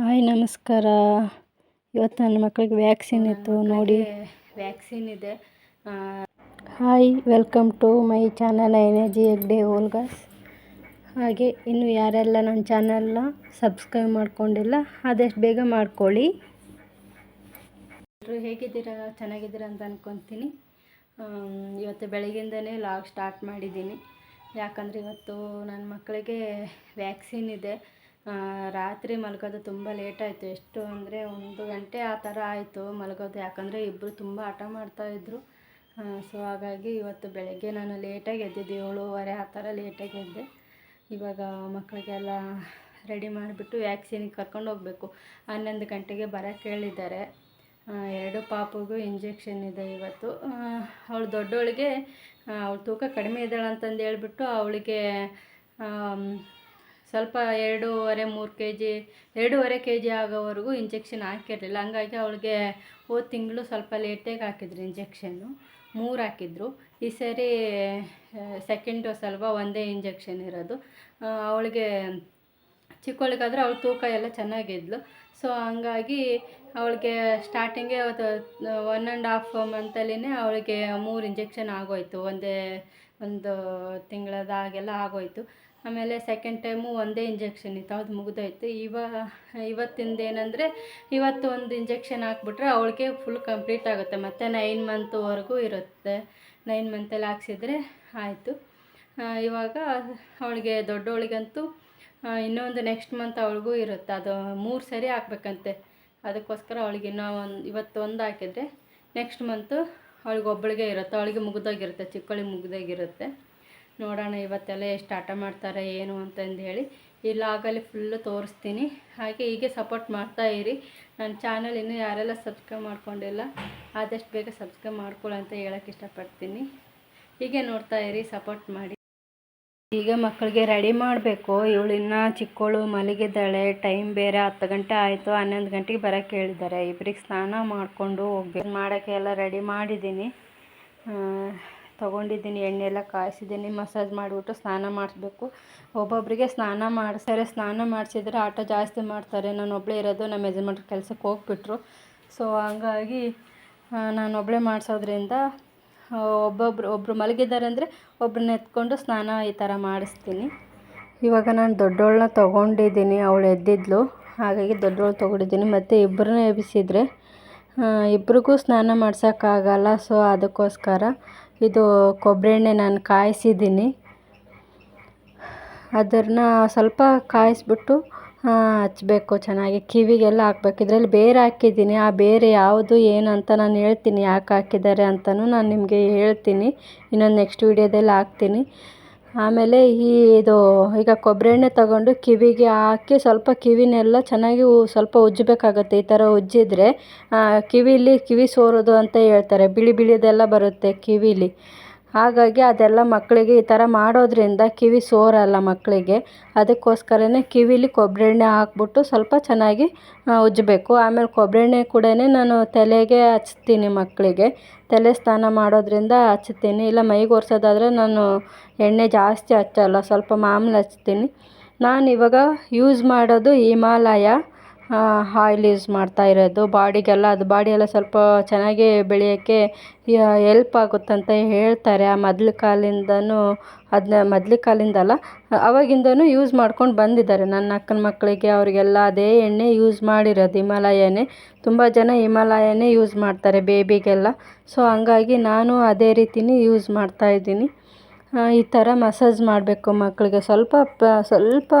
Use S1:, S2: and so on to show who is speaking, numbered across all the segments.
S1: Hi ನಮಸ್ಕಾರ. ಇವತ್ತು ನನ್ನ ಮಕ್ಕಳಿಗೆ ವ್ಯಾಕ್ಸಿನ್ ಇತ್ತು ನೋಡಿ.
S2: ವ್ಯಾಕ್ಸಿನ್ ಇದೆ.
S1: Hi welcome to my channel energy Hegde ಓಲ್ಗಾಸ್ ಹಾಗೆ ಇನ್ನು ಯಾರೆಲ್ಲ ನನ್ನ ಚಾನಲ್ನ ಸಬ್ಸ್ಕ್ರೈಬ್ ಮಾಡ್ಕೊಂಡಿಲ್ಲ ಆದಷ್ಟು ಬೇಗ ಮಾಡ್ಕೊಳ್ಳಿ.
S2: ಎಲ್ಲರೂ ಹೇಗಿದ್ದೀರಾ? ಚೆನ್ನಾಗಿದ್ದೀರಾ ಅಂತ ಅಂದ್ಕೊತೀನಿ ಇವತ್ತು ಬೆಳಗ್ಗಿಂದನೇ ಲಾಗ್ ಸ್ಟಾರ್ಟ್ ಮಾಡಿದ್ದೀನಿ. ಯಾಕಂದರೆ ಇವತ್ತು ನನ್ನ ಮಕ್ಕಳಿಗೆ ವ್ಯಾಕ್ಸಿನ್ ಇದೆ. ರಾತ್ರಿ ಮಲಗೋದು ತುಂಬ ಲೇಟ್ ಆಯಿತು. ಎಷ್ಟು ಅಂದರೆ ಒಂದು ಗಂಟೆ ಆ ಥರ ಆಯಿತು ಮಲಗೋದು. ಯಾಕಂದರೆ ಇಬ್ಬರು ತುಂಬ ಹಠ ಮಾಡ್ತಾಯಿದ್ರು ಸೊ ಹಾಗಾಗಿ ಇವತ್ತು ಬೆಳಗ್ಗೆ ನಾನು ಲೇಟಾಗಿ ಎದ್ದಿದ್ದೆ. ಏಳುವರೆ ಆ ಥರ ಲೇಟಾಗಿ ಎದ್ದೆ. ಇವಾಗ ಮಕ್ಕಳಿಗೆಲ್ಲ ರೆಡಿ ಮಾಡಿಬಿಟ್ಟು ವ್ಯಾಕ್ಸಿನಿಗೆ ಕರ್ಕೊಂಡು ಹೋಗಬೇಕು. ಹನ್ನೊಂದು ಗಂಟೆಗೆ ಬರೋಕ್ಕೆ ಹೇಳಿದ್ದಾರೆ. ಎರಡು ಪಾಪುಗೂ ಇಂಜೆಕ್ಷನ್ ಇದೆ ಇವತ್ತು. ಅವಳು ದೊಡ್ಡವಳಿಗೆ ಅವಳು ತೂಕ ಕಡಿಮೆ ಇದ್ದಾಳೆ ಅಂತಂದು ಹೇಳ್ಬಿಟ್ಟು ಅವಳಿಗೆ ಸ್ವಲ್ಪ ಎರಡೂವರೆ ಮೂರು ಕೆ ಜಿ ಎರಡೂವರೆ ಕೆ ಜಿ ಆಗೋವರೆಗೂ ಇಂಜೆಕ್ಷನ್ ಹಾಕಿರಲಿಲ್ಲ. ಹಂಗಾಗಿ ಅವಳಿಗೆ ಹೋದ ತಿಂಗಳು ಸ್ವಲ್ಪ ಲೇಟಾಗಿ ಹಾಕಿದ್ರು ಇಂಜೆಕ್ಷನ್ನು ಮೂರು ಹಾಕಿದ್ರು. ಈ ಸರಿ ಸೆಕೆಂಡ್ ಡೋಸ್ ಅಲ್ವಾ ಒಂದೇ ಇಂಜೆಕ್ಷನ್ ಇರೋದು. ಅವಳಿಗೆ ಚಿಕ್ಕವಳಿಗಾದ್ರೆ ಅವಳು ತೂಕ ಎಲ್ಲ ಚೆನ್ನಾಗಿದ್ಲು. ಸೊ ಹಂಗಾಗಿ ಅವಳಿಗೆ ಸ್ಟಾರ್ಟಿಂಗೇ ಒನ್ ಆ್ಯಂಡ್ ಹಾಫ್ ಮಂತಲ್ಲಿನೇ ಅವಳಿಗೆ ಮೂರು ಇಂಜೆಕ್ಷನ್ ಆಗೋಯ್ತು. ಒಂದೇ ಒಂದು ತಿಂಗಳದಾಗೆಲ್ಲ ಆಗೋಯ್ತು. ಆಮೇಲೆ ಸೆಕೆಂಡ್ ಟೈಮು ಒಂದೇ ಇಂಜೆಕ್ಷನ್ ಇತ್ತು ಅದು ಮುಗಿದೋಯ್ತು. ಇವ, ಇವತ್ತಿಂದ ಏನಂದರೆ ಇವತ್ತು ಒಂದು ಇಂಜೆಕ್ಷನ್ ಹಾಕ್ಬಿಟ್ರೆ ಅವಳಿಗೆ ಫುಲ್ ಕಂಪ್ಲೀಟ್ ಆಗುತ್ತೆ. ಮತ್ತು ನೈನ್ ಮಂತ್ವರೆಗೂ ಇರುತ್ತೆ. ನೈನ್ ಮಂತಲ್ಲಿ ಹಾಕ್ಸಿದ್ರೆ ಆಯಿತು. ಇವಾಗ ಅವಳಿಗೆ ದೊಡ್ಡವಳಿಗಂತೂ ಇನ್ನೊಂದು ನೆಕ್ಸ್ಟ್ ಮಂತ್ ಅವಳಿಗೂ ಇರುತ್ತೆ. ಅದು ಮೂರು ಸರಿ ಹಾಕ್ಬೇಕಂತೆ. ಅದಕ್ಕೋಸ್ಕರ ಅವಳಿಗೆ ಇನ್ನೂ ಒಂದು, ಇವತ್ತು ಒಂದು ಹಾಕಿದರೆ ನೆಕ್ಸ್ಟ್ ಮಂತು ಅವಳಿಗೆ ಒಬ್ಬಳಿಗೆ ಇರುತ್ತೆ. ಅವಳಿಗೆ ಮುಗ್ದೋಗಿರುತ್ತೆ ಚಿಕ್ಕಳಿಗೆ ಮುಗ್ದೋಗಿರುತ್ತೆ. ನೋಡೋಣ ಇವತ್ತೆಲ್ಲ ಎಷ್ಟು ಆಟ ಮಾಡ್ತಾರೆ, ಏನು ಅಂತಂದು ಹೇಳಿ ಈ ಲಾಗಲ್ಲಿ ಫುಲ್ಲು ತೋರಿಸ್ತೀನಿ. ಹಾಗೆ ಹೀಗೆ ಸಪೋರ್ಟ್ ಮಾಡ್ತಾ ಇರಿ. ನನ್ನ ಚಾನಲ್ ಇನ್ನೂ ಯಾರೆಲ್ಲ ಸಬ್ಸ್ಕ್ರೈಬ್ ಮಾಡ್ಕೊಂಡಿಲ್ಲ, ಆದಷ್ಟು ಬೇಗ ಸಬ್ಸ್ಕ್ರೈಬ್ ಮಾಡ್ಕೊಳ್ಳಿ ಅಂತ ಹೇಳೋಕ್ಕೆ ಇಷ್ಟಪಡ್ತೀನಿ. ಹೀಗೆ ನೋಡ್ತಾ ಇರಿ ಸಪೋರ್ಟ್ ಮಾಡಿ. ಈಗ ಮಕ್ಕಳಿಗೆ ರೆಡಿ ಮಾಡಬೇಕು. ಇವಳು ಇನ್ನೂ ಚಿಕ್ಕವಳು ಮಲಗಿದ್ದಾಳೆ ಟೈಮ್ ಬೇರೆ, ಹತ್ತು ಗಂಟೆ ಆಯಿತು, ಹನ್ನೊಂದು ಗಂಟೆಗೆ ಬರೋಕ್ಕೆ ಹೇಳಿದ್ದಾರೆ. ಇಬ್ಬರಿಗೆ ಸ್ನಾನ ಮಾಡಿಕೊಂಡು ಹೋಗ್ಬೇಕು. ಮಾಡೋಕ್ಕೆ ಎಲ್ಲ ರೆಡಿ ಮಾಡಿದ್ದೀನಿ. ತೊಗೊಂಡಿದ್ದೀನಿ ಎಣ್ಣೆ ಎಲ್ಲ ಕಾಯಿಸಿದ್ದೀನಿ, ಮಸಾಜ್ ಮಾಡಿಬಿಟ್ಟು ಸ್ನಾನ ಮಾಡಿಸ್ಬೇಕು. ಒಬ್ಬೊಬ್ಬರಿಗೆ ಸ್ನಾನ ಮಾಡಿಸ್ತಾರೆ, ಸ್ನಾನ ಮಾಡಿಸಿದ್ರೆ ಆಟ ಜಾಸ್ತಿ ಮಾಡ್ತಾರೆ. ನಾನು ಒಬ್ಬಳೇ ಇರೋದು, ನಮ್ಮ ಯಜಮಾನ್ರ ಕೆಲಸಕ್ಕೆ ಹೋಗ್ಬಿಟ್ರು. ಸೊ ಹಂಗಾಗಿ ನಾನು ಒಬ್ಬಳೇ ಮಾಡಿಸೋದ್ರಿಂದ ಒಬ್ಬೊಬ್ರು ಒಬ್ಬರು ಮಲಗಿದ್ದಾರೆ ಅಂದರೆ ಒಬ್ರನ್ನ ಎತ್ಕೊಂಡು ಸ್ನಾನ ಈ ಥರ ಮಾಡಿಸ್ತೀನಿ. ಇವಾಗ ನಾನು ದೊಡ್ಡವಳನ್ನ ತೊಗೊಂಡಿದ್ದೀನಿ, ಅವಳು ಎದ್ದಿದ್ಲು. ಹಾಗಾಗಿ ದೊಡ್ಡವಳು ತೊಗೊಂಡಿದ್ದೀನಿ. ಮತ್ತು ಇಬ್ಬರನ್ನ ಎಬ್ಬಿಸಿದರೆ ಇಬ್ರಿಗೂ ಸ್ನಾನ ಮಾಡ್ಸೋಕ್ಕಾಗಲ್ಲ. ಸೊ ಅದಕ್ಕೋಸ್ಕರ ಇದು ಕೊಬ್ಬರಿ ಎಣ್ಣೆ ನಾನು ಕಾಯಿಸಿದ್ದೀನಿ. ಅದನ್ನು ಸ್ವಲ್ಪ ಕಾಯಿಸ್ಬಿಟ್ಟು ಹಚ್ಚಬೇಕು ಚೆನ್ನಾಗಿ ಕಿವಿಗೆಲ್ಲ ಹಾಕ್ಬೇಕು. ಇದರಲ್ಲಿ ಬೇರೆ ಹಾಕಿದ್ದೀನಿ. ಆ ಬೇರೆ ಯಾವುದು ಏನು ಅಂತ ನಾನು ಹೇಳ್ತೀನಿ ಯಾಕೆ ಹಾಕಿದ್ದಾರೆ ಅಂತಲೂ ನಾನು ನಿಮಗೆ ಹೇಳ್ತೀನಿ. ಇನ್ನೊಂದು ನೆಕ್ಸ್ಟ್ ವೀಡಿಯೋದಲ್ಲಿ ಹಾಕ್ತೀನಿ. ಆಮೇಲೆ ಈ ಇದು, ಈಗ ಕೊಬ್ಬರಿ ಎಣ್ಣೆ ತಗೊಂಡು ಕಿವಿಗೆ ಹಾಕಿ ಸ್ವಲ್ಪ ಕಿವಿನೆಲ್ಲ ಚೆನ್ನಾಗಿ ಸ್ವಲ್ಪ ಉಜ್ಜಬೇಕಾಗತ್ತೆ. ಈ ಥರ ಉಜ್ಜಿದ್ರೆ ಕಿವಿಲಿ ಕಿವಿ ಸೋರೋದು ಅಂತ ಹೇಳ್ತಾರೆ. ಬಿಳಿ ಬಿಳಿದೆಲ್ಲ ಬರುತ್ತೆ ಕಿವಿಲಿ. ಹಾಗಾಗಿ ಅದೆಲ್ಲ ಮಕ್ಕಳಿಗೆ ಈ ಥರ ಮಾಡೋದ್ರಿಂದ ಕಿವಿ ಸೋರಲ್ಲ ಮಕ್ಕಳಿಗೆ. ಅದಕ್ಕೋಸ್ಕರನೇ ಕಿವಿಲಿ ಕೊಬ್ಬರಿ ಎಣ್ಣೆ ಹಾಕ್ಬಿಟ್ಟು ಸ್ವಲ್ಪ ಚೆನ್ನಾಗಿ ಉಜ್ಜಬೇಕು. ಆಮೇಲೆ ಕೊಬ್ಬರಿ ಎಣ್ಣೆ ಕೂಡ ನಾನು ತಲೆಗೆ ಹಚ್ತೀನಿ ಮಕ್ಕಳಿಗೆ. ತಲೆ ಸ್ನಾನ ಮಾಡೋದ್ರಿಂದ ಹಚ್ತೀನಿ. ಇಲ್ಲ ಮೈಗೆ ಒರೆಸೋದಾದರೆ ನಾನು ಎಣ್ಣೆ ಜಾಸ್ತಿ ಹಚ್ಚಲ್ಲ, ಸ್ವಲ್ಪ ಮಾಮೂಲಿ ಹಚ್ತೀನಿ. ನಾನು ಇವಾಗ ಯೂಸ್ ಮಾಡೋದು ಹಿಮಾಲಯ. ಆಯಿಲ್ ಯೂಸ್ ಮಾಡ್ತಾ ಇರೋದು. ಬಾಡಿಗೆಲ್ಲ, ಅದು ಬಾಡಿ ಎಲ್ಲ ಸ್ವಲ್ಪ ಚೆನ್ನಾಗಿ ಬೆಳೆಯೋಕ್ಕೆ ಎಲ್ಪ್ ಆಗುತ್ತಂತ ಹೇಳ್ತಾರೆ. ಆ ಮೊದ್ಲ ಕಾಲಿಂದನೂ ಅದನ್ನ ಮೊದ್ಲ ಕಾಲಿಂದಲ್ಲ ಅವಾಗಿಂದನೂ ಯೂಸ್ ಮಾಡ್ಕೊಂಡು ಬಂದಿದ್ದಾರೆ. ನನ್ನ ಅಕ್ಕನ ಮಕ್ಕಳಿಗೆ ಅವರಿಗೆಲ್ಲ ಅದೇ ಎಣ್ಣೆ ಯೂಸ್ ಮಾಡಿರೋದು, ಹಿಮಾಲಯನೇ. ತುಂಬ ಜನ ಹಿಮಾಲಯನೇ ಯೂಸ್ ಮಾಡ್ತಾರೆ ಬೇಬಿಗೆಲ್ಲ. ಸೊ ಹಂಗಾಗಿ ನಾನು ಅದೇ ರೀತಿನೇ ಯೂಸ್ ಮಾಡ್ತಾ ಇದ್ದೀನಿ. ಈ ಥರ ಮಸಾಜ್ ಮಾಡಬೇಕು ಮಕ್ಕಳಿಗೆ. ಸ್ವಲ್ಪ ಪ, ಸ್ವಲ್ಪ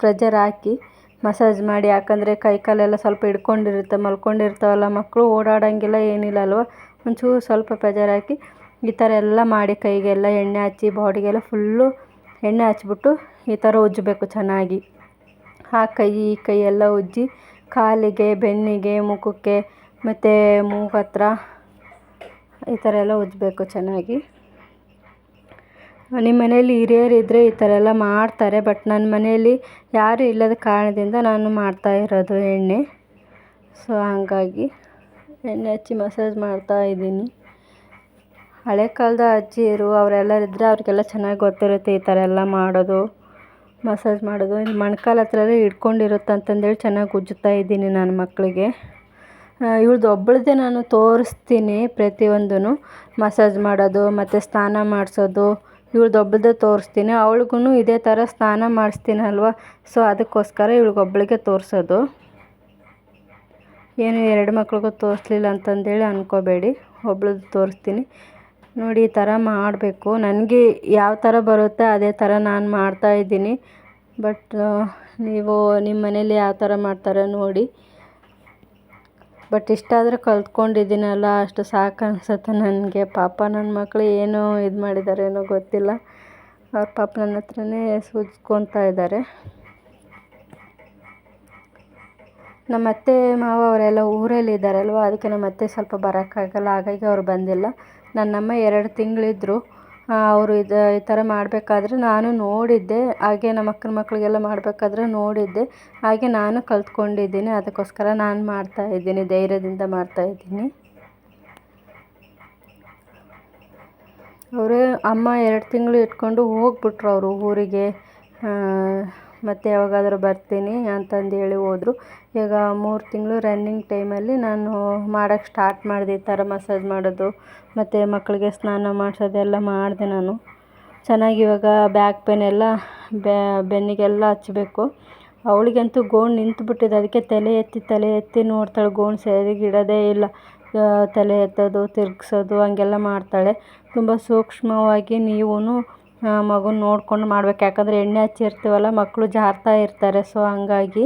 S2: ಪ್ರೆಜರ್ ಹಾಕಿ ಮಸಾಜ್ ಮಾಡಿ, ಯಾಕಂದರೆ ಕೈ ಕಾಲೆಲ್ಲ ಸ್ವಲ್ಪ ಹಿಡ್ಕೊಂಡಿರುತ್ತೆ, ಮಲ್ಕೊಂಡಿರ್ತಾವಲ್ಲ, ಮಕ್ಕಳು ಓಡಾಡೋಂಗಿಲ್ಲ, ಏನಿಲ್ಲ ಅಲ್ವ? ಒಂಚೂರು ಸ್ವಲ್ಪ ಪ್ರೆಜರ್ ಹಾಕಿ ಈ ಥರ ಎಲ್ಲ ಮಾಡಿ ಕೈಗೆಲ್ಲ ಎಣ್ಣೆ ಹಚ್ಚಿ, ಬಾಡಿಗೆಲ್ಲ ಫುಲ್ಲು ಎಣ್ಣೆ ಹಚ್ಬಿಟ್ಟು ಈ ಥರ ಉಜ್ಜಬೇಕು ಚೆನ್ನಾಗಿ. ಆ ಕೈ, ಈ ಕೈ ಎಲ್ಲ ಉಜ್ಜಿ, ಕಾಲಿಗೆ, ಬೆನ್ನಿಗೆ, ಮುಖಕ್ಕೆ, ಮತ್ತು ಮೂಗು ಹತ್ರ ಈ ಥರ ಎಲ್ಲ ಉಜ್ಜಬೇಕು ಚೆನ್ನಾಗಿ. ನಿಮ್ಮ ಮನೇಲಿ ಹಿರಿಯರು ಇದ್ದರೆ ಈ ಥರ ಎಲ್ಲ ಮಾಡ್ತಾರೆ, ಬಟ್ ನನ್ನ ಮನೆಯಲ್ಲಿ ಯಾರೂ ಇಲ್ಲದ ಕಾರಣದಿಂದ ನಾನು ಮಾಡ್ತಾ ಇರೋದು ಎಣ್ಣೆ. ಸೊ, ಹಾಗಾಗಿ ಎಣ್ಣೆ ಹಚ್ಚಿ ಮಸಾಜ್ ಮಾಡ್ತಾ ಇದ್ದೀನಿ. ಹಳೆ ಕಾಲದ ಅಜ್ಜಿಯರು ಅವರೆಲ್ಲ ಇದ್ದರೆ ಅವ್ರಿಗೆಲ್ಲ ಚೆನ್ನಾಗಿ ಗೊತ್ತಿರುತ್ತೆ ಈ ಥರ ಎಲ್ಲ ಮಾಡೋದು, ಮಸಾಜ್ ಮಾಡೋದು. ಇಲ್ಲಿ ಮಣ್ಕಾಲ ಹತ್ರ ಎಲ್ಲ ಹಿಡ್ಕೊಂಡಿರುತ್ತೆ ಅಂತಂದೇಳಿ ಚೆನ್ನಾಗಿ ಉಜ್ಜುತ್ತಾ ಇದ್ದೀನಿ ನಾನು ಮಕ್ಕಳಿಗೆ. ಇವಳ್ದು ಒಬ್ಬಳದೇ ನಾನು ತೋರಿಸ್ತೀನಿ ಪ್ರತಿಯೊಂದೂ ಮಸಾಜ್ ಮಾಡೋದು, ಮತ್ತು ಸ್ನಾನ ಮಾಡಿಸೋದು ಇವಳ್ದು ದೊಡ್ಡದ ತೋರಿಸ್ತೀನಿ. ಅವಳಿಗೂ ಇದೇ ಥರ ಸ್ನಾನ ಮಾಡಿಸ್ತೀನಲ್ವ? ಸೊ ಅದಕ್ಕೋಸ್ಕರ ಇವಳಿಗೊಬ್ಬಳಿಗೆ ತೋರಿಸೋದು. ಏನು ಎರಡು ಮಕ್ಳಿಗೂ ತೋರಿಸ್ಲಿಲ್ಲ ಅಂತಂದೇಳಿ ಅಂದ್ಕೋಬೇಡಿ ಒಬ್ಳದ್ದು ತೋರಿಸ್ತೀನಿ. ನೋಡಿ, ಈ ಥರ ಮಾಡಬೇಕು. ನನಗೆ ಯಾವ ಥರ ಬರುತ್ತೆ ಅದೇ ಥರ ನಾನು ಮಾಡ್ತಾಯಿದ್ದೀನಿ ಬಟ್ ನೀವು ನಿಮ್ಮ ಮನೇಲಿ ಯಾವ ಥರ ಮಾಡ್ತಾರೆ ನೋಡಿ. ಬಟ್ ಇಷ್ಟಾದರೂ ಕಲ್ತ್ಕೊಂಡಿದ್ದೀನಲ್ಲ ಅಷ್ಟು ಸಾಕು ಅನಿಸುತ್ತೆ ನನಗೆ. ಪಾಪ ನನ್ನ ಮಕ್ಕಳು ಏನೋ ಇದು ಮಾಡಿದ್ದಾರೇನೋ ಗೊತ್ತಿಲ್ಲ. ಅವ್ರ ಪಾಪ ನನ್ನ ಹತ್ರನೇ ಸೂಚ್ಕೊತಾ ಇದ್ದಾರೆ ನಮ್ಮ ಅತ್ತೆ, ಮಾವ ಅವರೆಲ್ಲ ಊರಲ್ಲಿದ್ದಾರಲ್ವ ಅದಕ್ಕೆ ನಮ್ಮ ಅತ್ತೆ ಸ್ವಲ್ಪ ಬರೋಕ್ಕಾಗಲ್ಲ. ಹಾಗಾಗಿ ಅವ್ರು ಬಂದಿಲ್ಲ. ನನ್ನಮ್ಮ ಎರಡು ತಿಂಗಳಿದ್ರು. ಅವರು ಇದು, ಈ ಥರ ಮಾಡಬೇಕಾದ್ರೆ ನಾನು ನೋಡಿದ್ದೆ. ಹಾಗೆ ನಮ್ಮ ಅಕ್ಕನ ಮಕ್ಕಳಿಗೆಲ್ಲ ಮಾಡಬೇಕಾದ್ರೆ ನೋಡಿದ್ದೆ. ಹಾಗೆ ನಾನು ಕಲ್ತ್ಕೊಂಡಿದ್ದೀನಿ. ಅದಕ್ಕೋಸ್ಕರ ನಾನು ಮಾಡ್ತಾಯಿದ್ದೀನಿ ಧೈರ್ಯದಿಂದ ಮಾಡ್ತಾಯಿದ್ದೀನಿ ಅವರು ಅಮ್ಮ ಎರಡು ತಿಂಗಳು ಇಟ್ಕೊಂಡು ಹೋಗ್ಬಿಟ್ರು ಅವರು ಊರಿಗೆ. ಮತ್ತು ಯಾವಾಗಾದರೂ ಬರ್ತೀನಿ ಅಂತಂದು ಹೇಳಿ ಹೋದರು. ಈಗ ಮೂರು ತಿಂಗಳು ರನ್ನಿಂಗ್ ಟೈಮಲ್ಲಿ ನಾನು ಮಾಡೋಕ್ಕೆ ಸ್ಟಾರ್ಟ್ ಮಾಡಿದೆ ಈ ಥರ ಮಸಾಜ್ ಮಾಡೋದು, ಮತ್ತು ಮಕ್ಕಳಿಗೆ ಸ್ನಾನ ಮಾಡಿಸೋದೆಲ್ಲ ಮಾಡಿದೆ ನಾನು. ಚೆನ್ನಾಗಿ ಇವಾಗ ಬ್ಯಾಕ್ ಪೇನ್ ಎಲ್ಲ ಬೆನ್ನಿಗೆಲ್ಲ ಹಚ್ಚಬೇಕು ಅವಳಿಗಂತೂ ಗೋಣ್ ನಿಂತುಬಿಟ್ಟಿದೆ, ಅದಕ್ಕೆ ತಲೆ ಎತ್ತಿ ತಲೆ ಎತ್ತಿ ನೋಡ್ತಾಳೆ, ಗೋಣ್ ಸರಿಯಾಗಿ ಇಡೋದೇ ಇಲ್ಲ ತಲೆ ಎತ್ತೋದು, ತಿರುಗಿಸೋದು, ಹಂಗೆಲ್ಲ ಮಾಡ್ತಾಳೆ. ತುಂಬ ಸೂಕ್ಷ್ಮವಾಗಿ ನೀವು ಮಗುನ ನೋಡ್ಕೊಂಡು ಮಾಡ್ಬೇಕು. ಯಾಕಂದರೆ ಎಣ್ಣೆ ಹಚ್ಚಿರ್ತೀವಲ್ಲ ಮಕ್ಕಳು ಜಾರ್ತಾ ಇರ್ತಾರೆ ಸೊ ಹಂಗಾಗಿ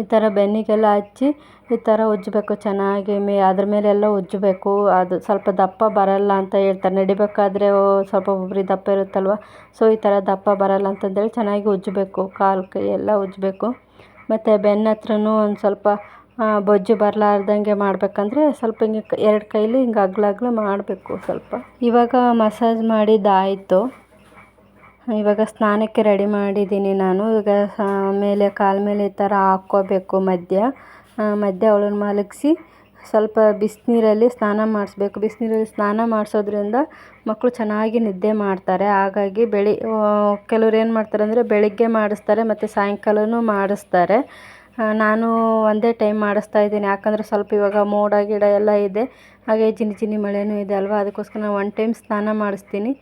S2: ಈ ಥರ ಬೆನ್ನಿಗೆಲ್ಲ ಹಚ್ಚಿ ಈ ಥರ ಉಜ್ಜಬೇಕು, ಚೆನ್ನಾಗಿ ಮೇ, ಅದ್ರ ಮೇಲೆಲ್ಲ ಉಜ್ಜಬೇಕು. ಅದು ಸ್ವಲ್ಪ ದಪ್ಪ ಬರಲ್ಲ ಅಂತ ಹೇಳ್ತಾರೆ. ನಡಿಬೇಕಾದ್ರೆ ಸ್ವಲ್ಪ ಒಬ್ಬೊಬ್ರಿಗೆ ದಪ್ಪ ಇರುತ್ತಲ್ವ? ಸೊ ಈ ಥರ ದಪ್ಪ ಬರಲ್ಲ ಅಂತಂದೇಳಿ ಚೆನ್ನಾಗಿ ಉಜ್ಜಬೇಕು. ಕಾಲು ಕೈ ಎಲ್ಲ ಉಜ್ಜಬೇಕು. ಮತ್ತು ಬೆನ್ನ ಹತ್ರನೂ ಒಂದು ಸ್ವಲ್ಪ ಬೊಜ್ಜು ಬರಲಾರ್ದಂಗೆ ಮಾಡಬೇಕಂದ್ರೆ ಸ್ವಲ್ಪ ಹಿಂಗೆ ಎರಡು ಕೈಲಿ ಹಿಂಗೆ ಅಗಲ ಮಾಡಬೇಕು ಸ್ವಲ್ಪ. ಇವಾಗ ಮಸಾಜ್ ಮಾಡಿದ್ದಾಯಿತು. ಇವಾಗ ಸ್ನಾನಕ್ಕೆ ರೆಡಿ ಮಾಡಿದ್ದೀನಿ ನಾನು. ಈಗ ಮೇಲೆ ಕಾಲ ಮೇಲೆ ಈ ಥರ ಹಾಕ್ಕೋಬೇಕು ಮಧ್ಯ ಮಧ್ಯ ಅವಳನ್ನ ಮಲಗಿಸಿ ಸ್ವಲ್ಪ ಬಿಸಿನೀರಲ್ಲಿ ಸ್ನಾನ ಮಾಡಿಸ್ಬೇಕು. ಬಿಸಿನೀರಲ್ಲಿ ಸ್ನಾನ ಮಾಡಿಸೋದ್ರಿಂದ ಮಕ್ಕಳು ಚೆನ್ನಾಗಿ ನಿದ್ದೆ ಮಾಡ್ತಾರೆ. ಹಾಗಾಗಿ ಬೆಳಿ ಕೆಲವ್ರು ಏನು ಮಾಡ್ತಾರೆ ಅಂದರೆ ಬೆಳಿಗ್ಗೆ ಮಾಡಿಸ್ತಾರೆ ಮತ್ತು ಸಾಯಂಕಾಲನೂ ಮಾಡಿಸ್ತಾರೆ. ನಾನು ಒಂದೇ ಟೈಮ್ ಮಾಡಿಸ್ತಾ ಇದ್ದೀನಿ. ಯಾಕಂದರೆ ಸ್ವಲ್ಪ ಇವಾಗ ಮೋಡ, ಗಿಡ ಎಲ್ಲ ಇದೆ. ಹಾಗೆ ಜಿನಿ ಜಿನಿ ಮಳೆನೂ ಇದೆ ಅಲ್ವಾ? ಅದಕ್ಕೋಸ್ಕರ ನಾನು ಒನ್ ಟೈಮ್ ಸ್ನಾನ ಮಾಡಿಸ್ತೀನಿ.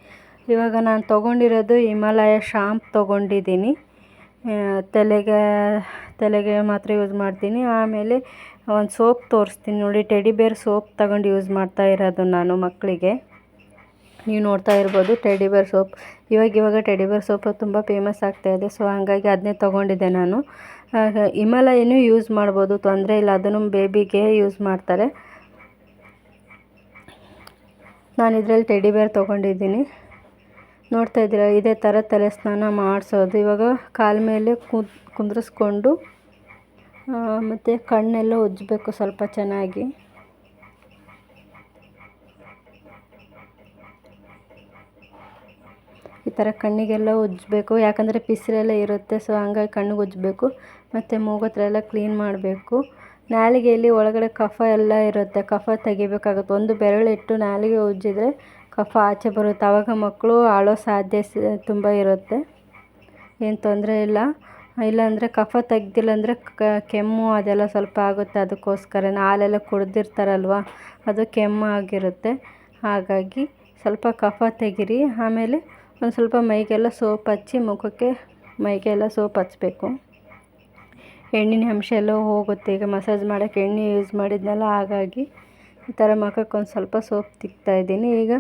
S2: ಇವಾಗ ನಾನು ತೊಗೊಂಡಿರೋದು ಹಿಮಾಲಯ ಶಾಂಪ್ ತೊಗೊಂಡಿದ್ದೀನಿ. ತಲೆಗೆ ತಲೆಗೆ ಮಾತ್ರ ಯೂಸ್ ಮಾಡ್ತೀನಿ. ಆಮೇಲೆ ಒಂದು ಸೋಪ್ ತೋರಿಸ್ತೀನಿ ನೋಡಿ, ಟೆಡಿ ಬೇರ್ ಸೋಪ್ ತಗೊಂಡು ಯೂಸ್ ಮಾಡ್ತಾ ಇರೋದು ನಾನು ಮಕ್ಕಳಿಗೆ. ನೀವು ನೋಡ್ತಾ ಇರ್ಬೋದು ಟೆಡಿ ಬೇರ್ ಸೋಪ್. ಇವಾಗ ಇವಾಗ ಟೆಡಿ ಬೇರ್ ಸೋಪ್ ತುಂಬ ಫೇಮಸ್ ಆಗ್ತಾಯಿದೆ ಸೊ ಹಾಗಾಗಿ ಅದನ್ನೇ ತೊಗೊಂಡಿದ್ದೆ ನಾನು. ಹಿಮಾಲಯನೂ ಯೂಸ್ ಮಾಡ್ಬೋದು, ತೊಂದರೆ ಇಲ್ಲ. ಅದನ್ನು ಬೇಬಿಗೆ ಯೂಸ್ ಮಾಡ್ತಾರೆ. ನಾನು ಇದರಲ್ಲಿ ಟೆಡಿ ಬೇರ್ ತೊಗೊಂಡಿದ್ದೀನಿ. ನೋಡ್ತಾ ಇದ್ದೀರ? ಇದೇ ಥರ ತಲೆ ಸ್ನಾನ ಮಾಡಿಸೋದು. ಇವಾಗ ಕಾಲ ಮೇಲೆ ಕುಂದ್ರಿಸ್ಕೊಂಡು ಮತ್ತು ಕಣ್ಣೆಲ್ಲ ಉಜ್ಜಬೇಕು ಸ್ವಲ್ಪ ಚೆನ್ನಾಗಿ. ಈ ಥರ ಕಣ್ಣಿಗೆಲ್ಲ ಉಜ್ಜಬೇಕು. ಯಾಕಂದರೆ ಪಿಸ್ರೆಲ್ಲ ಇರುತ್ತೆ, ಸೊ ಹಂಗಾಗಿ ಕಣ್ಣಿಗೆ ಉಜ್ಜಬೇಕು. ಮತ್ತು ಮೂಗತ್ರ ಎಲ್ಲ ಕ್ಲೀನ್ ಮಾಡಬೇಕು. ನಾಲಿಗೆಯಲ್ಲಿ ಒಳಗಡೆ ಕಫ ಎಲ್ಲ ಇರುತ್ತೆ. ಕಫ ತೆಗಿಬೇಕಾಗುತ್ತೆ. ಒಂದು ಬೆರಳಿಟ್ಟು ನಾಲಿಗೆ ಉಜ್ಜಿದ್ರೆ ಕಫ ಆಚೆ ಬರುತ್ತೆ. ಆವಾಗ ಮಕ್ಕಳು ಆಳೋ ಸಾಧ್ಯ ತುಂಬ ಇರುತ್ತೆ. ಏನು ತೊಂದರೆ ಇಲ್ಲ. ಇಲ್ಲಾಂದರೆ ಕಫ ತೆಗ್ದಿಲ್ಲ ಅಂದರೆ ಕೆಮ್ಮು ಅದೆಲ್ಲ ಸ್ವಲ್ಪ ಆಗುತ್ತೆ ಅದಕ್ಕೋಸ್ಕರ ಹಾಲೆಲ್ಲ ಕುಡ್ದಿರ್ತಾರಲ್ವ, ಅದು ಕೆಮ್ಮು ಆಗಿರುತ್ತೆ. ಹಾಗಾಗಿ ಸ್ವಲ್ಪ ಕಫ ತೆಗೀರಿ. ಆಮೇಲೆ ಒಂದು ಸ್ವಲ್ಪ ಮೈಗೆಲ್ಲ ಸೋಪ್ ಹಚ್ಚಿ ಮುಖಕ್ಕೆ ಮೈಗೆಲ್ಲ ಸೋಪ್ ಹಚ್ಚಬೇಕು ಎಣ್ಣಿನ ಅಂಶ ಎಲ್ಲ ಹೋಗುತ್ತೆ. ಈಗ ಮಸಾಜ್ ಮಾಡೋಕ್ಕೆ ಎಣ್ಣೆ ಯೂಸ್ ಮಾಡಿದ್ನಲ್ಲ, ಹಾಗಾಗಿ ಈ ಥರ ಮುಖಕ್ಕೆ ಒಂದು ಸ್ವಲ್ಪ ಸೋಪ್ ತಿಕ್ತಾಯಿದ್ದೀನಿ ಈಗ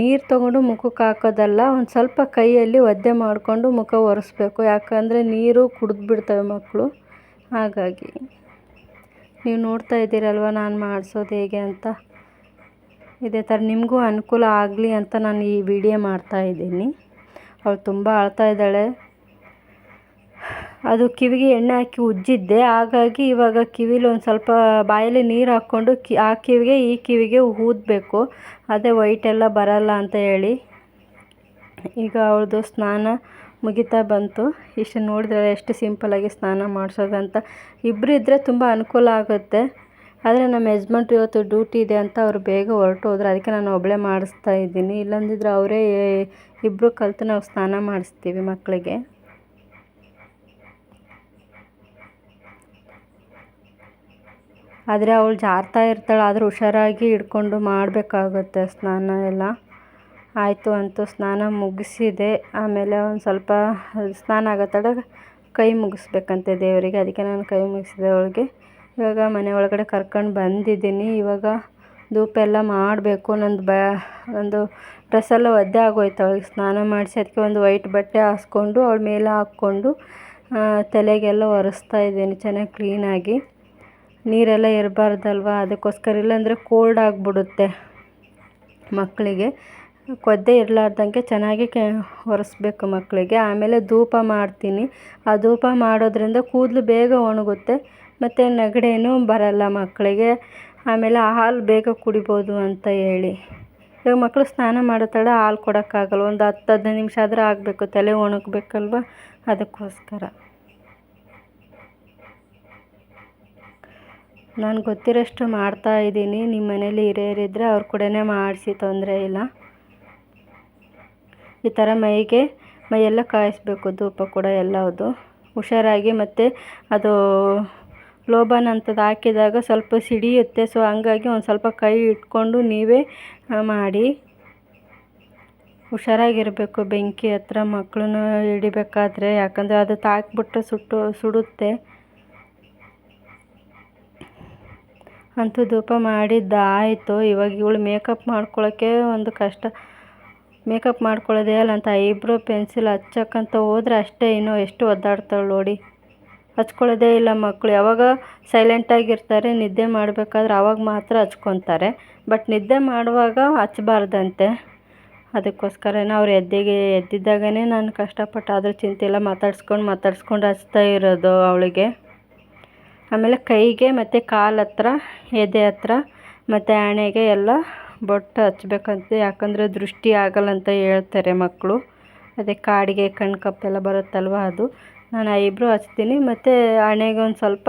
S2: ನೀರು ತೊಗೊಂಡು ಮುಖಕ್ಕೆ ಹಾಕೋದಲ್ಲ, ಒಂದು ಸ್ವಲ್ಪ ಕೈಯಲ್ಲಿ ಒದ್ದೆ ಮಾಡಿಕೊಂಡು ಮುಖ ಒರೆಸ್ಬೇಕು. ಯಾಕಂದರೆ ನೀರು ಕುಡಿದ್ಬಿಡ್ತವೆ ಮಕ್ಕಳು. ಹಾಗಾಗಿ, ನೀವು ನೋಡ್ತಾ ಇದ್ದೀರಲ್ವ ನಾನು ಮಾಡಿಸೋದು ಹೇಗೆ ಅಂತ? ಇದೇ ಥರ ನಿಮಗೂ ಅನುಕೂಲ ಆಗಲಿ ಅಂತ ನಾನು ಈ ವಿಡಿಯೋ ಮಾಡ್ತಾಯಿದ್ದೀನಿ ಅವಳು ತುಂಬ ಅಳ್ತಾ ಇದ್ದಾಳೆ. ಅದು ಕಿವಿಗೆ ಎಣ್ಣೆ ಹಾಕಿ ಉಜ್ಜಿದ್ದೆ. ಹಾಗಾಗಿ ಇವಾಗ ಕಿವಿಲಿ ಒಂದು ಸ್ವಲ್ಪ ಬಾಯಲ್ಲಿ ನೀರು ಹಾಕ್ಕೊಂಡು ಕಿ, ಆ ಕಿವಿಗೆ ಈ ಕಿವಿಗೆ ಊದಬೇಕು. ಅದೇ ವೈಟ್ ಎಲ್ಲ ಬರಲ್ಲ ಅಂತ ಹೇಳಿ. ಈಗ ಅವ್ರದ್ದು ಸ್ನಾನ ಮುಗಿತಾ ಬಂತು. ಇಷ್ಟು ನೋಡಿದ್ರೆ ಎಷ್ಟು ಸಿಂಪಲಾಗಿ ಸ್ನಾನ ಮಾಡಿಸೋದಂತ ಇಬ್ಬರು ಇದ್ದರೆ ತುಂಬ ಅನುಕೂಲ ಆಗುತ್ತೆ. ಆದರೆ ನಮ್ಮ ಯಜಮಾನ್ರು ಇವತ್ತು ಡ್ಯೂಟಿ ಇದೆ ಅಂತ ಅವ್ರು ಬೇಗ ಹೊರಟೋದ್ರು. ಅದಕ್ಕೆ ನಾನು ಒಬ್ಬಳೇ ಮಾಡಿಸ್ತಾ ಇದ್ದೀನಿ. ಇಲ್ಲಂದಿದ್ರೆ ಅವರೇ ಇಬ್ಬರು ಕಲಿತು ನಾವು ಸ್ನಾನ ಮಾಡಿಸ್ತೀವಿ ಮಕ್ಕಳಿಗೆ. ಆದರೆ ಅವಳು ಜಾರ್ತಾ ಇರ್ತಾಳೆ, ಆದರೂ ಹುಷಾರಾಗಿ ಹಿಡ್ಕೊಂಡು ಮಾಡಬೇಕಾಗುತ್ತೆ ಸ್ನಾನ ಎಲ್ಲ. ಆಯಿತು ಅಂತೂ ಸ್ನಾನ ಮುಗಿಸಿದೆ. ಆಮೇಲೆ ಒಂದು ಸ್ವಲ್ಪ ಸ್ನಾನ ಆಗೋ ತಡ ಕೈ ಮುಗಿಸ್ಬೇಕಂತೆ ದೇವರಿಗೆ. ಅದಕ್ಕೆ ನಾನು ಕೈ ಮುಗಿಸಿದೆ ಅವಳಿಗೆ. ಇವಾಗ ಮನೆ ಒಳಗಡೆ ಕರ್ಕೊಂಡು ಬಂದಿದ್ದೀನಿ. ಇವಾಗ ಧೂಪ ಎಲ್ಲ ಮಾಡಬೇಕು. ನಂದು ಬ ಒಂದು ಡ್ರೆಸ್ಸೆಲ್ಲ ಒದ್ದೆ ಆಗೋಯ್ತು ಅವಳಿಗೆ. ಸ್ನಾನ ಮಾಡಿಸಿ ಅದಕ್ಕೆ ಒಂದು ವೈಟ್ ಬಟ್ಟೆ ಹಾಸ್ಕೊಂಡು, ಅವಳ ಮೇಲೆ ಹಾಕ್ಕೊಂಡು ತಲೆಗೆಲ್ಲ ಒರೆಸ್ತಾ ಇದ್ದೀನಿ ಚೆನ್ನಾಗಿ ಕ್ಲೀನಾಗಿ ನೀರೆಲ್ಲ ಇರಬಾರ್ದಲ್ವ ಅದಕ್ಕೋಸ್ಕರ ಇಲ್ಲಾಂದರೆ ಕೋಲ್ಡ್ ಆಗಿಬಿಡುತ್ತೆ ಮಕ್ಕಳಿಗೆ. ಕೊದ್ದೆ ಇರಲಾರ್ದಂಗೆ ಚೆನ್ನಾಗಿ ಕೆ, ಒರೆಸ್ಬೇಕು ಮಕ್ಕಳಿಗೆ. ಆಮೇಲೆ ಧೂಪ ಮಾಡ್ತೀನಿ. ಆ ಧೂಪ ಮಾಡೋದ್ರಿಂದ ಕೂದಲು ಬೇಗ ಒಣಗುತ್ತೆ, ಮತ್ತು ನೆಗಡಿನೂ ಬರಲ್ಲ ಮಕ್ಕಳಿಗೆ. ಆಮೇಲೆ ಹಾಲು ಬೇಗ ಕುಡಿಬೋದು ಅಂತ ಹೇಳಿ. ಇವಾಗ ಮಕ್ಕಳು ಸ್ನಾನ ಮಾಡೋ ತಡ ಹಾಲು ಕೊಡೋಕ್ಕಾಗಲ್ಲ. ಒಂದು ಹತ್ತು ಹದಿನೈದು ನಿಮಿಷ ಆದರೂ ಆಗಬೇಕು, ತಲೆ ಒಣಗಬೇಕಲ್ವ? ಅದಕ್ಕೋಸ್ಕರ. ನಾನು ಗೊತ್ತಿರೋಷ್ಟು ಮಾಡ್ತಾ ಇದ್ದೀನಿ. ನಿಮ್ಮ ಮನೇಲಿ ಹಿರಿಯರಿದ್ದರೆ ಅವ್ರ ಕೂಡನೇ ಮಾಡಿಸಿ, ತೊಂದರೆ ಇಲ್ಲ. ಈ ಥರ ಮೈಗೆ, ಮೈಯೆಲ್ಲ ಕಾಯಿಸ್ಬೇಕು, ಧೂಪ ಕೂಡ ಎಲ್ಲವುದು ಹುಷಾರಾಗಿ ಮತ್ತು ಅದು ಲೋಬನ್ ಅಂಥದ್ದು ಹಾಕಿದಾಗ ಸ್ವಲ್ಪ ಸಿಡಿಯುತ್ತೆ. ಸೊ ಹಂಗಾಗಿ ಒಂದು ಸ್ವಲ್ಪ ಕೈ ಇಟ್ಕೊಂಡು ನೀವೇ ಮಾಡಿ. ಹುಷಾರಾಗಿರಬೇಕು ಬೆಂಕಿ ಹತ್ರ ಮಕ್ಕಳನ್ನ ಹಿಡಿಬೇಕಾದ್ರೆ. ಯಾಕಂದರೆ ಅದು ತಾಕ್ಬಿಟ್ರೆ ಸುಟ್ಟು, ಸುಡುತ್ತೆ. ಅಂತೂ ಧೂಪ ಮಾಡಿದ್ದಾಯಿತು. ಇವಾಗ ಇವಳು ಮೇಕಪ್ ಮಾಡ್ಕೊಳ್ಳೋಕ್ಕೆ ಒಂದು ಕಷ್ಟ. ಮೇಕಪ್ ಮಾಡ್ಕೊಳ್ಳೋದೇ ಅಲ್ಲ ಅಂತ ಐಬ್ರೋ ಪೆನ್ಸಿಲ್ ಹಚ್ಚಕ್ಕಂತ ಹೋದ್ರೆ ಅಷ್ಟೇ ಇನ್ನೂ ಎಷ್ಟು ಒದ್ದಾಡ್ತಾಳೆ ನೋಡಿ. ಹಚ್ಕೊಳ್ಳೋದೇ ಇಲ್ಲ ಮಕ್ಕಳು. ಯಾವಾಗ ಸೈಲೆಂಟಾಗಿರ್ತಾರೆ ನಿದ್ದೆ ಮಾಡಬೇಕಾದ್ರೆ ಆವಾಗ ಮಾತ್ರ ಹಚ್ಕೊತಾರೆ. ಬಟ್ ನಿದ್ದೆ ಮಾಡುವಾಗ ಹಚ್ಚಬಾರ್ದಂತೆ ಅದಕ್ಕೋಸ್ಕರನೇ ಅವ್ರು ಎದ್ದಿಗೆ, ಎದ್ದಿದ್ದಾಗನೇ ನಾನು ಕಷ್ಟಪಟ್ಟು ಆದರೂ ಚಿಂತೆ ಇಲ್ಲ, ಮಾತಾಡ್ಸ್ಕೊಂಡು ಮಾತಾಡ್ಸ್ಕೊಂಡು ಹಚ್ತಾ ಇರೋದು ಅವಳಿಗೆ. ಆಮೇಲೆ ಕೈಗೆ ಮತ್ತು ಕಾಲು ಹತ್ರ, ಎದೆ ಹತ್ರ, ಮತ್ತು ಹಣೆಗೆ ಎಲ್ಲ ಬೊಟ್ಟು ಹಚ್ಬೇಕಂತೆ, ಯಾಕಂದರೆ ದೃಷ್ಟಿ ಆಗಲ್ಲ ಅಂತ ಹೇಳ್ತಾರೆ ಮಕ್ಕಳು ಅದೇ ಕಾಡಿಗೆ ಕಣ್ಣು ಕಪ್ಪೆಲ್ಲ ಬರುತ್ತಲ್ವ ಅದು. ನಾನು ಐಬ್ರೂ ಹಚ್ತೀನಿ, ಮತ್ತು ಹಣೆಗೆ ಒಂದು ಸ್ವಲ್ಪ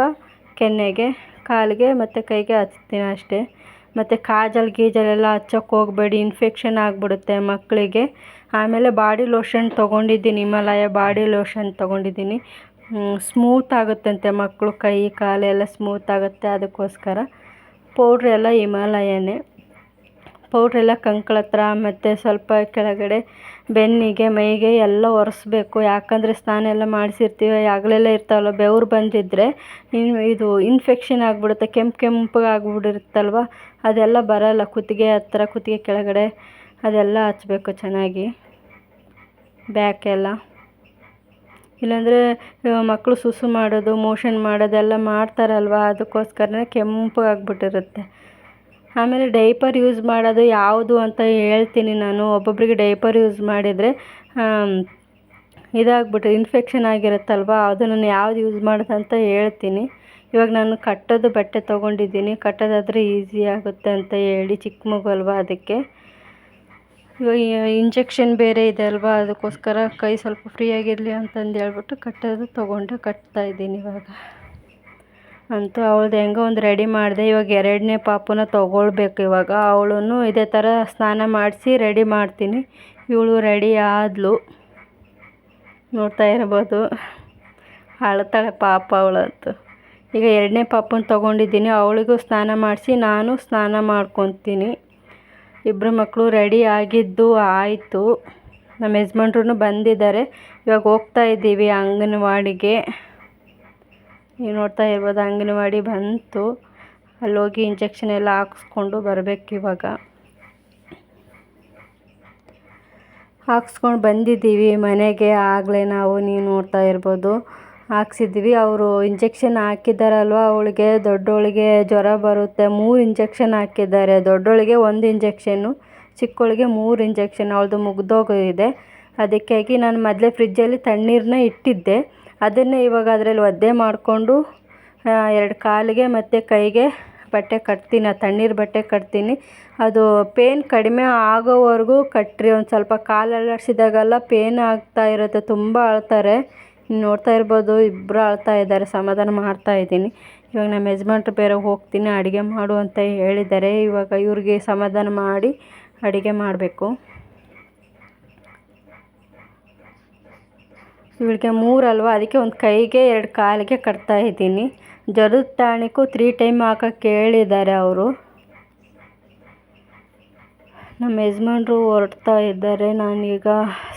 S2: ಕೆನ್ನೆಗೆ, ಕಾಲಿಗೆ ಮತ್ತು ಕೈಗೆ ಹಚ್ತೀನಿ ಅಷ್ಟೇ. ಮತ್ತು ಕಾಜಲ್ ಗೀಜಲೆಲ್ಲ ಹಚ್ಚೋಕೆ ಹೋಗಬೇಡಿ ಇನ್ಫೆಕ್ಷನ್ ಆಗಿಬಿಡುತ್ತೆ ಮಕ್ಕಳಿಗೆ ಆಮೇಲೆ ಬಾಡಿ ಲೋಷನ್ ತೊಗೊಂಡಿದ್ದೀನಿ, ಹಿಮಾಲಯ ಬಾಡಿ ಲೋಷನ್ ತೊಗೊಂಡಿದ್ದೀನಿ. ಸ್ಮೂತ್ ಆಗುತ್ತಂತೆ ಮಕ್ಕಳು ಕೈ, ಕಾಲೆಲ್ಲ ಸ್ಮೂತ್ ಆಗುತ್ತೆ ಅದಕ್ಕೋಸ್ಕರ. ಪೌಡ್ರ್ ಎಲ್ಲ ಹಿಮಾಲಯನೇ ಪೌಡ್ರೆಲ್ಲ ಕಂಕಳ ಹತ್ರ, ಮತ್ತು ಸ್ವಲ್ಪ ಕೆಳಗಡೆ ಬೆನ್ನಿಗೆ, ಮೈಗೆ ಎಲ್ಲ ಒರೆಸ್ಬೇಕು. ಯಾಕಂದರೆ ಸ್ನಾನ ಎಲ್ಲ ಮಾಡಿಸಿರ್ತೀವಿ ಹಗಲೆಲ್ಲ ಇರ್ತಾವಲ್ಲ, ಬೆವರು ಬಂದಿದ್ದರೆ ಇನ್ನು ಇದು ಇನ್ಫೆಕ್ಷನ್ ಆಗಿಬಿಡುತ್ತೆ, ಕೆಂಪು ಕೆಂಪಗೆ ಅದೆಲ್ಲ ಬರೋಲ್ಲ, ಕುತ್ತಿಗೆ ಹತ್ರ, ಕುತ್ತಿಗೆ ಕೆಳಗಡೆ ಅದೆಲ್ಲ ಹಚ್ಬೇಕು ಚೆನ್ನಾಗಿ. ಬ್ಯಾಕೆಲ್ಲ ಇಲ್ಲಾಂದರೆ ಮಕ್ಕಳು ಸುಸು ಮಾಡೋದು ಮೋಷನ್ ಮಾಡೋದೆಲ್ಲ ಮಾಡ್ತಾರಲ್ವ? ಅದಕ್ಕೋಸ್ಕರನೇ ಕೆಂಪಗಾಗ್ಬಿಟ್ಟಿರುತ್ತೆ ಆಮೇಲೆ ಡೈಪರ್ ಯೂಸ್ ಮಾಡೋದು ಯಾವುದು ಅಂತ ಹೇಳ್ತೀನಿ ನಾನು. ಒಬ್ಬೊಬ್ಬರಿಗೆ ಡೈಪರ್ ಯೂಸ್ ಮಾಡಿದರೆ ಇದಾಗ್ಬಿಟ್ಟು ಇನ್ಫೆಕ್ಷನ್ ಆಗಿರುತ್ತಲ್ವ? ನಾನು ಯಾವ್ದು ಯೂಸ್ ಮಾಡೋದು ಅಂತ ಹೇಳ್ತೀನಿ. ಇವಾಗ ನಾನು ಕಟ್ಟೋದು ಬಟ್ಟೆ ತೊಗೊಂಡಿದ್ದೀನಿ. ಕಟ್ಟೋದಾದರೆ ಈಸಿ ಆಗುತ್ತೆ ಅಂತ ಹೇಳಿ ಚಿಕ್ಕ ಮಗು ಅಲ್ವಾ ಅದಕ್ಕೆ. ಇಂಜೆಕ್ಷನ್ ಬೇರೆ ಇದೆ ಅಲ್ವಾ? ಅದಕ್ಕೋಸ್ಕರ ಕೈ ಸ್ವಲ್ಪ ಫ್ರೀ ಆಗಿರಲಿ ಅಂತಂದು ಹೇಳ್ಬಿಟ್ಟು ಕಟ್ಟೋದು ತೊಗೊಂಡು ಕಟ್ತಾಯಿದ್ದೀನಿ ಇವಾಗ. ಅಂತೂ ಅವಳದ್ದು ಹೆಂಗೋ ಒಂದು ರೆಡಿ ಮಾಡಿದೆ. ಇವಾಗ ಎರಡನೇ ಪಾಪನ ತೊಗೊಳ್ಬೇಕು ಇವಾಗ. ಅವಳನ್ನು ಇದೇ ಥರ ಸ್ನಾನ ಮಾಡಿಸಿ ರೆಡಿ ಮಾಡ್ತೀನಿ. ಇವಳು ರೆಡಿ ಆದಳು ನೋಡ್ತಾ ಇರ್ಬೋದು. ಅಳ್ತಾಳೆ ಪಾಪ ಅವಳಂತೂ. ಈಗ ಎರಡನೇ ಪಾಪನ ತೊಗೊಂಡಿದ್ದೀನಿ. ಅವಳಿಗೂ ಸ್ನಾನ ಮಾಡಿಸಿ, ನಾನು ಸ್ನಾನ ಮಾಡ್ಕೊತೀನಿ. ಇಬ್ಬರು ಮಕ್ಕಳು ರೆಡಿ ಆಗಿದ್ದು ಆಯಿತು. ನಮ್ಮ ಯಜಮಾನ್ರು ಬಂದಿದ್ದಾರೆ. ಇವಾಗ ಹೋಗ್ತಾ ಇದ್ದೀವಿ ಅಂಗನವಾಡಿಗೆ. ನೀವು ನೋಡ್ತಾ ಇರ್ಬೋದು ಅಂಗನವಾಡಿ ಬಂತು. ಅಲ್ಲಿ ಹೋಗಿ ಇಂಜೆಕ್ಷನ್ ಎಲ್ಲ ಹಾಕ್ಸ್ಕೊಂಡು ಬರಬೇಕು ಇವಾಗ. ಹಾಕ್ಸ್ಕೊಂಡು ಬಂದಿದ್ದೀವಿ ಮನೆಗೆ ಆಗಲೇ ನಾವು. ನೀವು ನೋಡ್ತಾ ಇರ್ಬೋದು. ಹಾಕ್ಸಿದ್ವಿ ಅವರು ಇಂಜೆಕ್ಷನ್ ಹಾಕಿದ್ದಾರಲ್ವ? ಅವಳಿಗೆ ದೊಡ್ಡವಳಿಗೆ ಜ್ವರ ಬರುತ್ತೆ. ಮೂರು ಇಂಜೆಕ್ಷನ್ ಹಾಕಿದ್ದಾರೆ. ದೊಡ್ಡವಳಿಗೆ ಒಂದು ಇಂಜೆಕ್ಷನ್ನು ಚಿಕ್ಕವಳಿಗೆ ಮೂರು ಇಂಜೆಕ್ಷನ್ ಅವಳದು ಮುಗ್ದೋಗಿದೆ ಅದಕ್ಕಾಗಿ ನಾನು ಮೊದಲೇ ಫ್ರಿಜ್ಜಲ್ಲಿ ತಣ್ಣೀರನ್ನ ಇಟ್ಟಿದ್ದೆ. ಅದನ್ನೇ ಇವಾಗ ಅದರಲ್ಲಿ ಒದ್ದೆ ಮಾಡಿಕೊಂಡು ಎರಡು ಕಾಲಿಗೆ ಮತ್ತು ಕೈಗೆ ಬಟ್ಟೆ ಕಟ್ತೀನಿ. ಆ ತಣ್ಣೀರು ಬಟ್ಟೆ ಕಟ್ತೀನಿ. ಅದು ಪೇನ್ ಕಡಿಮೆ ಆಗೋವರೆಗೂ ಕಟ್ಟಿರಿ ಒಂದು ಸ್ವಲ್ಪ ಕಾಲು ಅಲ್ಲಾಡಿಸಿದಾಗೆಲ್ಲ ಪೇನ್ ಆಗ್ತಾ ಇರುತ್ತೆ. ತುಂಬ ಅಳ್ತಾರೆ. ನೋಡ್ತಾ ಇರ್ಬೋದು ಇಬ್ಬರು ಅಳ್ತಾ ಇದ್ದಾರೆ, ಸಮಾಧಾನ ಮಾಡ್ತಾ ಇದ್ದೀನಿ. ಇವಾಗ ನಮ್ಮ ಯಜಮಾನ್ರು ಬೇರೆ ಹೋಗ್ತೀನಿ, ಅಡುಗೆ ಮಾಡು ಅಂತ ಹೇಳಿದ್ದಾರೆ. ಇವಾಗ ಇವ್ರಿಗೆ ಸಮಾಧಾನ ಮಾಡಿ ಅಡುಗೆ ಮಾಡಬೇಕು. ಇವಳಿಗೆ ಮೂರಲ್ವ ಅದಕ್ಕೆ ಒಂದು ಕೈಗೆ, ಎರಡು ಕಾಲಿಗೆ ಕಟ್ತಾ ಇದ್ದೀನಿ. ಜರದ ಟಾಣಿಕು ತ್ರೀ ಟೈಮ್ ಹಾಕೋಕ್ಕೆ ಹೇಳಿದ್ದಾರೆ ಅವರು. ನಮ್ಮ ಯಜಮಾನ್ರು ಹೊರಡ್ತಾ ಇದ್ದಾರೆ. ನಾನೀಗ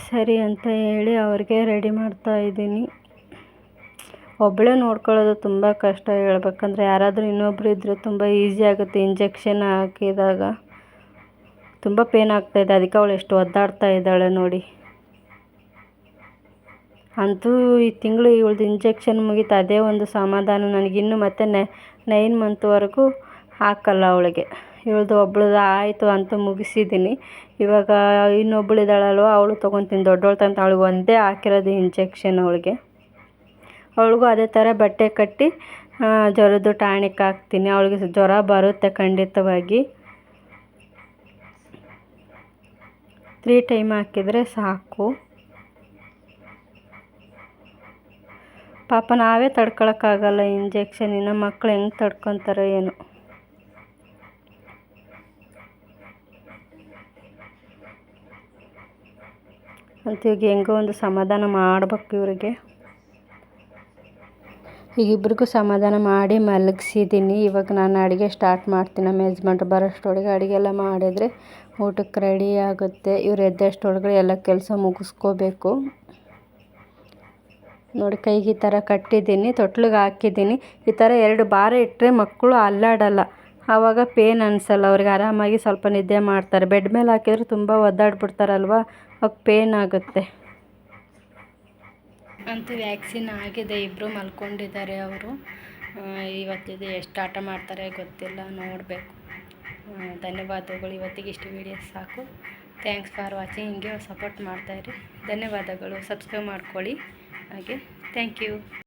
S2: ಸರಿ ಅಂತ ಹೇಳಿ ಅವ್ರಿಗೆ ರೆಡಿ ಮಾಡ್ತಾ ಇದ್ದೀನಿ. ಒಬ್ಬಳೇ ನೋಡ್ಕೊಳ್ಳೋದು ತುಂಬ ಕಷ್ಟ ಹೇಳ್ಬೇಕಂದ್ರೆ ಯಾರಾದರೂ ಇನ್ನೊಬ್ರು ಇದ್ದರೆ ತುಂಬ ಈಸಿ ಆಗುತ್ತೆ ಇಂಜೆಕ್ಷನ್ ಹಾಕಿದಾಗ. ತುಂಬ ಪೇನ್ ಆಗ್ತಾಯಿದೆ ಅದಕ್ಕೆ ಅವಳು ಎಷ್ಟು ಒದ್ದಾಡ್ತಾ ಇದ್ದಾಳೆ ನೋಡಿ. ಅಂತೂ ಈ ತಿಂಗಳು ಇವಳ್ದು ಇಂಜೆಕ್ಷನ್ ಮುಗೀತು. ಅದೇ ಒಂದು ಸಮಾಧಾನ. ನನಗಿನ್ನೂ ಮತ್ತೆ ನೈನ್ ಮಂತ್ವರೆಗೂ ಹಾಕಲ್ಲ ಅವಳಿಗೆ. ಇವಳ್ದು ಒಬ್ಳದ್ದು ಆಯಿತು ಅಂತ ಮುಗಿಸಿದ್ದೀನಿ. ಇವಾಗ ಇನ್ನೊಬ್ಳು ಇದ್ದಾಳಲ್ವ, ಅವಳು ತೊಗೊತೀನಿ. ದೊಡ್ಡವಳು ತಂತ, ಅವಳಿಗೆ ಒಂದೇ ಹಾಕಿರೋದು ಇಂಜೆಕ್ಷನ್ ಅವಳಿಗೆ. ಅವಳಿಗೂ ಅದೇ ಥರ ಬಟ್ಟೆ ಕಟ್ಟಿ ಜ್ವರದ್ದು ಟಾಣಿಕ್ ಹಾಕ್ತೀನಿ. ಅವಳಿಗೆ ಜ್ವರ ಬರುತ್ತೆ ಖಂಡಿತವಾಗಿ. ತ್ರೀ ಟೈಮ್ ಹಾಕಿದರೆ ಸಾಕು. ಪಾಪ ನಾವೇ ತಡ್ಕೊಳಕ್ಕಾಗಲ್ಲ ಇಂಜೆಕ್ಷನ್ ಇನ್ನು ಮಕ್ಳು ಹೆಂಗೆ ತಡ್ಕೊತಾರೋ ಏನೋ. ಅಂತ ಇವಾಗ ಹೆಂಗೋ ಒಂದು ಸಮಾಧಾನ ಮಾಡ್ಬೇಕು ಇವರಿಗೆ. ಈಗ ಇಬ್ರಿಗೂ ಸಮಾಧಾನ ಮಾಡಿ ಮಲಗಿಸಿದ್ದೀನಿ. ಇವಾಗ ನಾನು ಅಡುಗೆ ಸ್ಟಾರ್ಟ್ ಮಾಡ್ತೀನಿ. ನಮ್ಮ ಯಜಮಾನ್ರು ಬರೋಷ್ಟೊಳಗೆ ಅಡುಗೆ ಎಲ್ಲ ಮಾಡಿದರೆ ಊಟಕ್ಕೆ ರೆಡಿ ಆಗುತ್ತೆ. ಇವ್ರು ಎದ್ದಷ್ಟೊಳಗಡೆ ಎಲ್ಲ ಕೆಲಸ ಮುಗಿಸ್ಕೋಬೇಕು. ನೋಡಿ, ಕೈಗೆ ಈ ಥರ ಕಟ್ಟಿದ್ದೀನಿ, ತೊಟ್ಲಿಗೆ ಹಾಕಿದ್ದೀನಿ. ಈ ಥರ ಎರಡು ಬಾರ ಇಟ್ಟರೆ ಮಕ್ಕಳು ಅಲ್ಲಾಡಲ್ಲ. ಆವಾಗ ಪೇನ್ ಅನಿಸಲ್ಲ. ಅವ್ರಿಗೆ ಆರಾಮಾಗಿ ಸ್ವಲ್ಪ ನಿದ್ದೆ ಮಾಡ್ತಾರೆ. ಬೆಡ್ ಮೇಲೆ ಹಾಕಿದ್ರೆ ತುಂಬ ಒದ್ದಾಡ್ಬಿಡ್ತಾರಲ್ವ? ಅವಾಗ ಪೇನ್ ಆಗುತ್ತೆ. ಅಂತೂ ವ್ಯಾಕ್ಸಿನ್ ಆಗಿದೆ ಇಬ್ಬರು ಮಲ್ಕೊಂಡಿದ್ದಾರೆ ಅವರು. ಇವತ್ತಿದು ಎಷ್ಟು ಆಟ ಮಾಡ್ತಾರೆ ಗೊತ್ತಿಲ್ಲ, ನೋಡಬೇಕು. ಧನ್ಯವಾದಗಳು, ಇವತ್ತಿಗೆ ಇಷ್ಟು ವೀಡಿಯೋಸ್ ಸಾಕು. ಥ್ಯಾಂಕ್ಸ್ ಫಾರ್ ವಾಚಿಂಗ್ ಹಿಂಗೆ ಸಪೋರ್ಟ್ ಮಾಡ್ತಾಯಿರಿ ಧನ್ಯವಾದಗಳು. ಸಬ್ಸ್ಕ್ರೈಬ್ ಮಾಡ್ಕೊಳ್ಳಿ. ಹಾಗೆ ಥ್ಯಾಂಕ್ ಯು